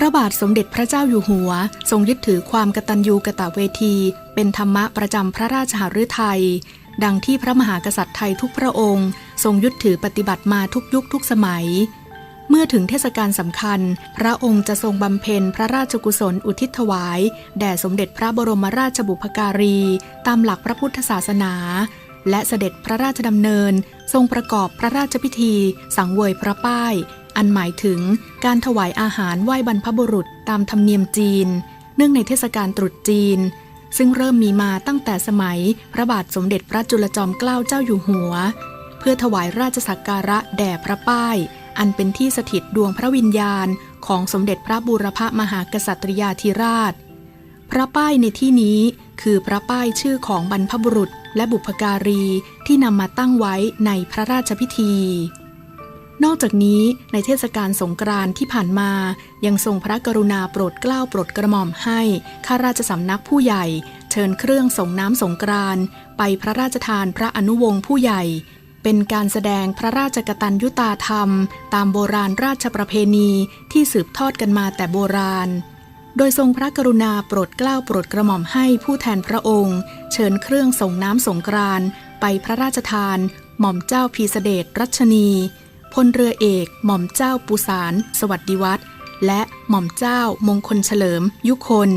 พระบาทสมเด็จพระเจ้าอยู่หัว ทรงยึดถือความกตัญญูกะตะเวที เป็นธรรมะประจำพระราชหฤทัย ดังที่พระมหากษัตริย์ไทยทุกพระองค์ ทรงยึดถือปฏิบัติมาทุกยุคทุกสมัย เมื่อถึงเทศกาลสำคัญ พระองค์จะทรงบำเพ็ญพระราชกุศลอุทิศถวาย แด่สมเด็จพระบรมราชบุพการี ตามหลักพระพุทธศาสนา และเสด็จพระราชดำเนิน ทรงประกอบพระราชพิธี สังเวยพระป้าย อันหมายถึงการถวายอาหารไหว้บรรพบุรุษตามธรรมเนียมจีน เนื่องในเทศกาลตรุษจีน ซึ่งเริ่มมีมาตั้งแต่สมัยพระบาทสมเด็จพระจุลจอมเกล้าเจ้าอยู่หัว เพื่อถวายราชสักการะแด่พระป้าย อันเป็นที่สถิตดวงพระวิญญาณ ของสมเด็จพระบูรพมหากษัตริยาธิราช พระป้ายในที่นี้คือพระป้ายชื่อของบรรพบุรุษและบุพการีที่นำมาตั้งไว้ในพระราชพิธี นอกจากนี้ในเทศกาลสงกรานต์ที่ผ่านมา ยังทรงพระกรุณาโปรดเกล้าโปรดกระหม่อมให้ข้าราชสำนักผู้ใหญ่ เชิญเครื่องส่งน้ำสงกรานต์ไปพระราชทานพระอนุวงศ์ผู้ใหญ่ เป็นการแสดงพระราชกตัญญูตาธรรม ตามโบราณราชประเพณีที่สืบทอดกันมาแต่โบราณ โดยทรงพระกรุณาโปรดเกล้าโปรดกระหม่อมให้ผู้แทนพระองค์ เชิญเครื่องส่งน้ำสงกรานต์ไปพระราชทาน หม่อมเจ้าพีเสเดชรัชนี พลเรือเอก หม่อมเจ้าปูสาร สวัสดิวัฒน์และหม่อมเจ้ามงคลเฉลิม ยุคน